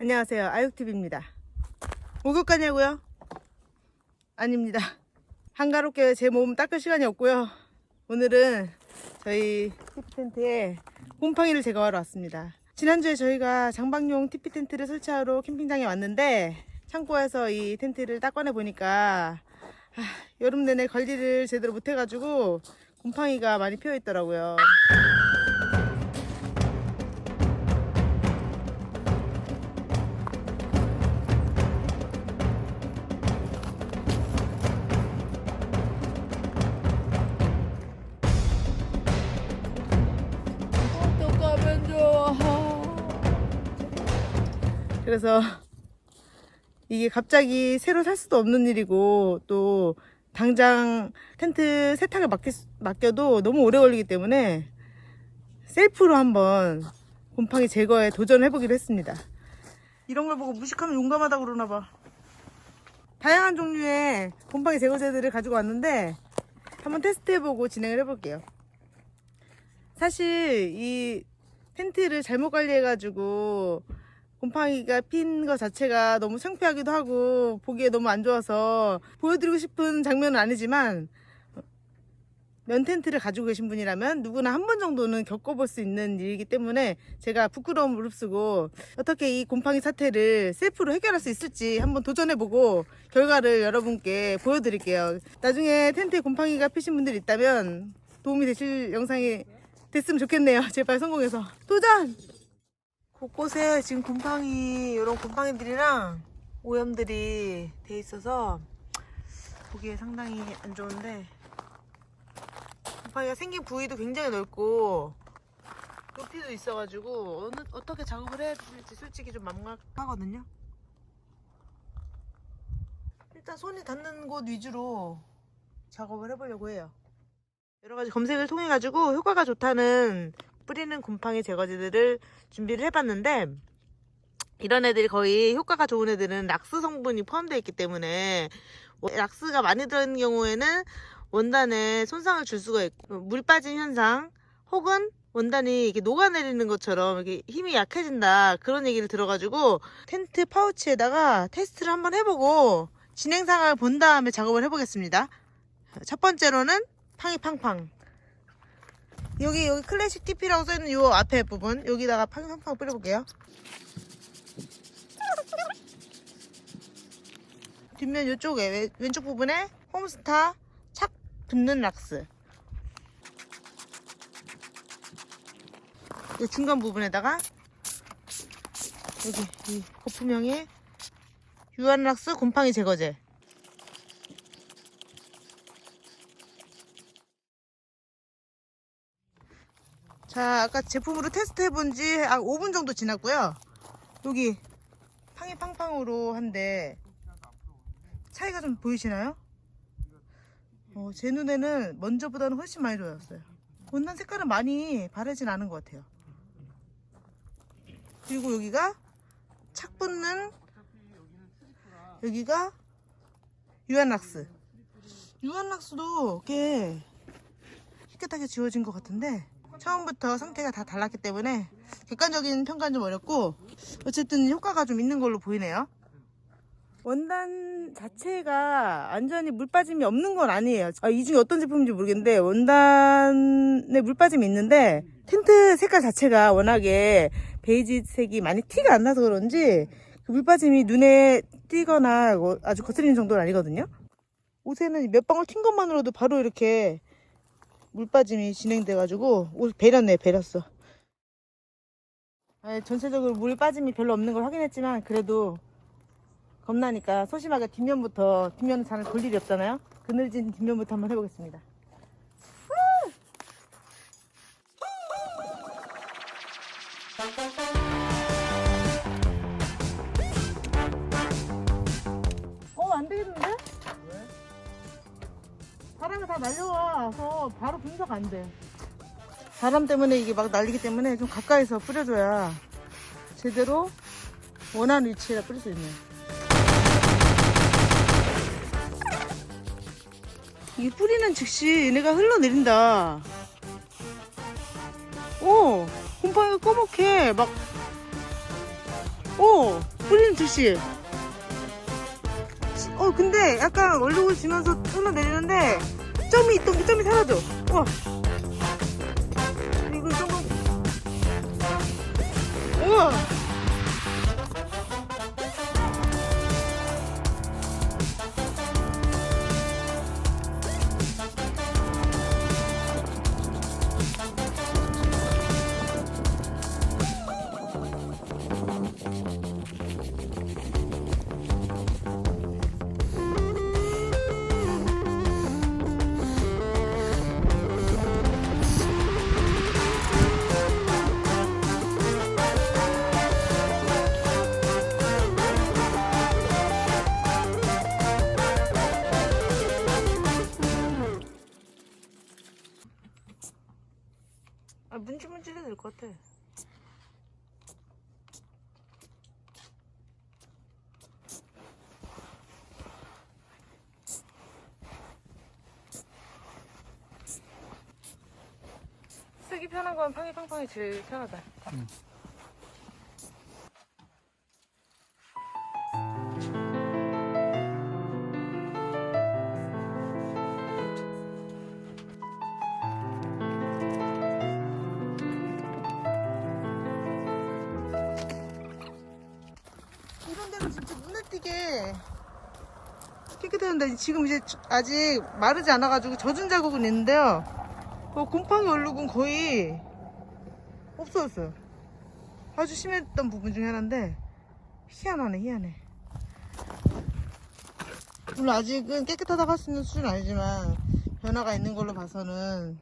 안녕하세요. 아육TV입니다. 목욕 가냐고요? 아닙니다. 한가롭게 제 몸 닦을 시간이 없고요. 오늘은 저희 TP 텐트에 곰팡이를 제거하러 왔습니다. 지난주에 저희가 장박용 TP 텐트를 설치하러 캠핑장에 왔는데 창고에서 이 텐트를 딱 꺼내 보니까 아, 여름 내내 관리를 제대로 못 해가지고 곰팡이가 많이 피어 있더라고요. 그래서 이게 갑자기 새로 살 수도 없는 일이고 또 당장 텐트 세탁을 맡기, 맡겨도 너무 오래 걸리기 때문에 셀프로 한번 곰팡이 제거에 도전을 해보기로 했습니다. 이런 걸 보고 무식하면 용감하다고 그러나 봐. 다양한 종류의 곰팡이 제거제들을 가지고 왔는데 한번 테스트해보고 진행을 해볼게요. 사실 이 텐트를 잘못 관리해가지고 곰팡이가 핀 것 자체가 너무 창피하기도 하고 보기에 너무 안 좋아서 보여드리고 싶은 장면은 아니지만 면 텐트를 가지고 계신 분이라면 누구나 한 번 정도는 겪어볼 수 있는 일이기 때문에 제가 부끄러움을 무릅쓰고 어떻게 이 곰팡이 사태를 셀프로 해결할 수 있을지 한번 도전해보고 결과를 여러분께 보여드릴게요. 나중에 텐트에 곰팡이가 피신 분들 있다면 도움이 되실 영상이 됐으면 좋겠네요. 제발 성공해서 도전! 곳곳에 지금 곰팡이 이런 곰팡이들이랑 오염들이 돼 있어서 보기에 상당히 안 좋은데 곰팡이가 생긴 부위도 굉장히 넓고 높이도 있어가지고 어느 어떻게 작업을 해야 될지 솔직히 좀 막막하거든요. 일단 손이 닿는 곳 위주로 작업을 해보려고 해요. 여러 가지 검색을 통해 가지고 효과가 좋다는 뿌리는 곰팡이 제거제들을 준비를 해봤는데 이런 애들이 거의 효과가 좋은 애들은 락스 성분이 포함되어 있기 때문에 락스가 많이 들어있는 경우에는 원단에 손상을 줄 수가 있고 물 빠짐 현상 혹은 원단이 이렇게 녹아내리는 것처럼 이렇게 힘이 약해진다 그런 얘기를 들어가지고 텐트 파우치에다가 테스트를 한번 해보고 진행 상황을 본 다음에 작업을 해보겠습니다. 첫 번째로는 팡이 팡팡 여기 여기 클래식 TP라고 써있는 요 앞에 부분 여기다가 팡팡팡 뿌려볼게요. 뒷면 요쪽에 왼- 왼쪽 부분에 홈스타 착 붙는 락스 이 중간 부분에다가 여기 이 거품형의 유한 락스 곰팡이 제거제 자, 아까 제품으로 테스트 해본 지 아, 5분 정도 지났고요. 여기 팡이 팡팡으로 한데 차이가 좀 보이시나요? 어, 제 눈에는 먼저보다는 훨씬 많이 좋았어요. 원단 색깔은 많이 바르진 않은 것 같아요. 그리고 여기가 착 붙는 여기가 유한락스. 유한락스도 꽤 깨끗하게 지워진 것 같은데 처음부터 상태가 다 달랐기 때문에 객관적인 평가는 좀 어렵고 어쨌든 효과가 좀 있는 걸로 보이네요. 원단 자체가 완전히 물 빠짐이 없는 건 아니에요. 아, 이 중에 어떤 제품인지 모르겠는데 원단에 물 빠짐이 있는데 텐트 색깔 자체가 워낙에 베이지색이 많이 티가 안 나서 그런지 그 물 빠짐이 눈에 띄거나 뭐 아주 거슬리는 정도는 아니거든요. 옷에는 몇 방울 튄 것만으로도 바로 이렇게 물 빠짐이 진행돼가지고 옷 베렸네 베렸어. 아, 전체적으로 물 빠짐이 별로 없는 걸 확인했지만 그래도 겁나니까 소심하게 뒷면부터 뒷면은 잘볼 일이 없잖아요. 그늘진 뒷면부터 한번 해보겠습니다. 어, 안 되겠는데? 바람이 다 날려와서 바로 분석 안 돼. 바람 때문에 이게 막 날리기 때문에 좀 가까이서 뿌려줘야 제대로 원하는 위치에다 뿌릴 수 있네. 이게 뿌리는 즉시 얘네가 흘러내린다. 오, 곰팡이가 꺼멓게 막 오! 뿌리는 즉시. 어, 근데 약간 얼룩을 지면서 흘러내리는데, 점이 있던 게 점이 사라져. 와. 이거 조금. 우와! 될 것 같아. 쓰기 편한 건 팡이팡팡이 제일 편하다. 이 런 데는 진짜 눈에 띄게 깨끗했는데 지금 이제 주- 아직 마르지 않아가지고 젖은 자국은 있는데요. 어, 곰팡이 얼룩은 거의 없어졌어요. 아주 심했던 부분 중에 하나인데 희한하네 희한해. 물론 아직은 깨끗하다고 할 수 있는 수준은 아니지만 변화가 있는 걸로 봐서는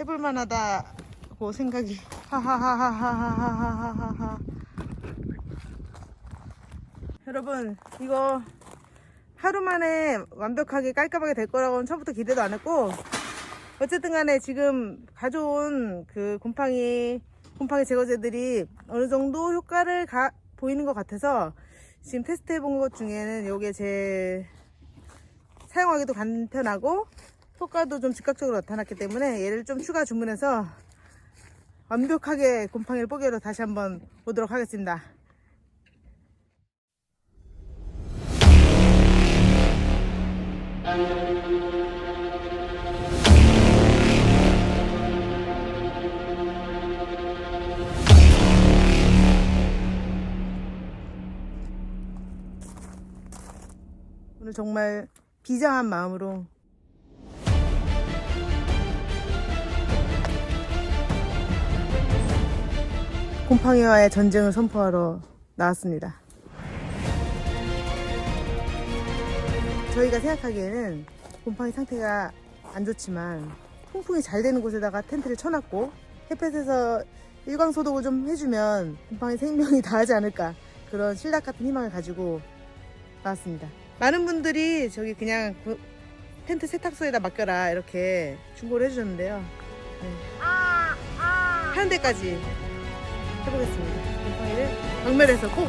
해볼 만하다고 생각이 하하하하하하하하하 여러분 이거 하루 만에 완벽하게 깔끔하게 될 거라고는 처음부터 기대도 안 했고 어쨌든 간에 지금 가져온 그 곰팡이 곰팡이 제거제들이 어느 정도 효과를 가- 보이는 것 같아서 지금 테스트 해본 것 중에는 이게 제일 사용하기도 간편하고 효과도 좀 즉각적으로 나타났기 때문에 얘를 좀 추가 주문해서 완벽하게 곰팡이를 뽀개러 다시 한번 보도록 하겠습니다. 정말 비장한 마음으로 곰팡이와의 전쟁을 선포하러 나왔습니다. 저희가 생각하기에는 곰팡이 상태가 안 좋지만 통풍이 잘 되는 곳에다가 텐트를 쳐놨고 햇볕에서 일광 소독을 좀 해주면 곰팡이 생명이 다하지 않을까 그런 신락 같은 희망을 가지고 나왔습니다. 많은 분들이 저기 그냥 그 텐트 세탁소에다 맡겨라 이렇게 충고를 해주셨는데요. 네. 하는 데까지 해보겠습니다. 곰팡이를 박멸해서 꼭!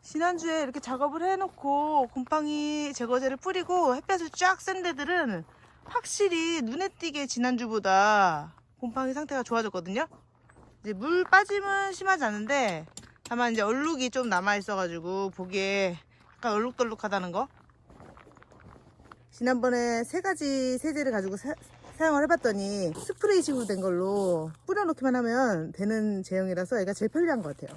지난주에 이렇게 작업을 해놓고 곰팡이 제거제를 뿌리고 햇볕을 쫙쐰 데들은 확실히 눈에 띄게 지난주보다 곰팡이 상태가 좋아졌거든요. 이제 물 빠짐은 심하지 않은데 다만 이제 얼룩이 좀 남아있어가지고 보기에 약간 얼룩덜룩하다는 거. 지난번에 세 가지 세제를 가지고 사, 사용을 해봤더니 스프레이식으로 된 걸로 뿌려놓기만 하면 되는 제형이라서 얘가 제일 편리한 것 같아요.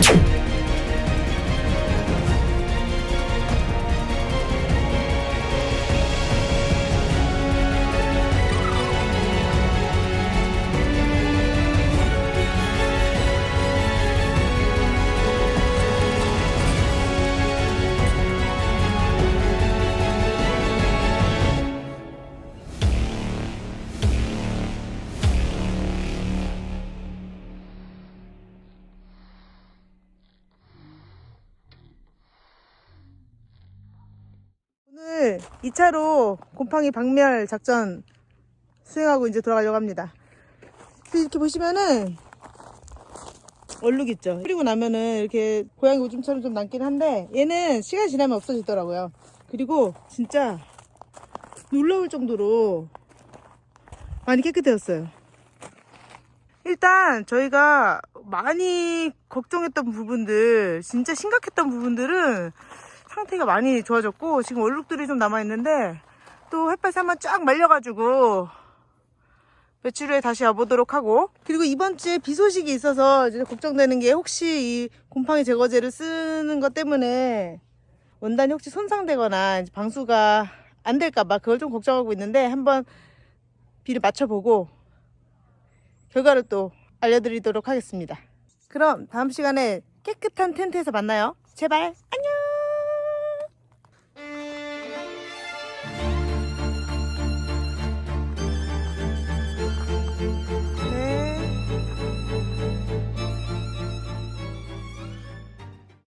오늘 2차로 곰팡이 박멸 작전 수행하고 이제 돌아가려고 합니다. 이렇게 보시면은 얼룩 있죠. 뿌리고 나면은 이렇게 고양이 오줌처럼 좀 남긴 한데 얘는 시간 지나면 없어지더라고요. 그리고 진짜 놀라울 정도로 많이 깨끗해졌어요. 일단 저희가 많이 걱정했던 부분들, 진짜 심각했던 부분들은 상태가 많이 좋아졌고 지금 얼룩들이 좀 남아있는데 또 햇볕에 한번 쫙 말려가지고 며칠 후에 다시 와보도록 하고 그리고 이번 주에 비 소식이 있어서 이제 걱정되는 게 혹시 이 곰팡이 제거제를 쓰는 것 때문에 원단이 혹시 손상되거나 방수가 안 될까봐 그걸 좀 걱정하고 있는데 한번 비를 맞춰보고 결과를 또 알려드리도록 하겠습니다. 그럼 다음 시간에 깨끗한 텐트에서 만나요. 제발.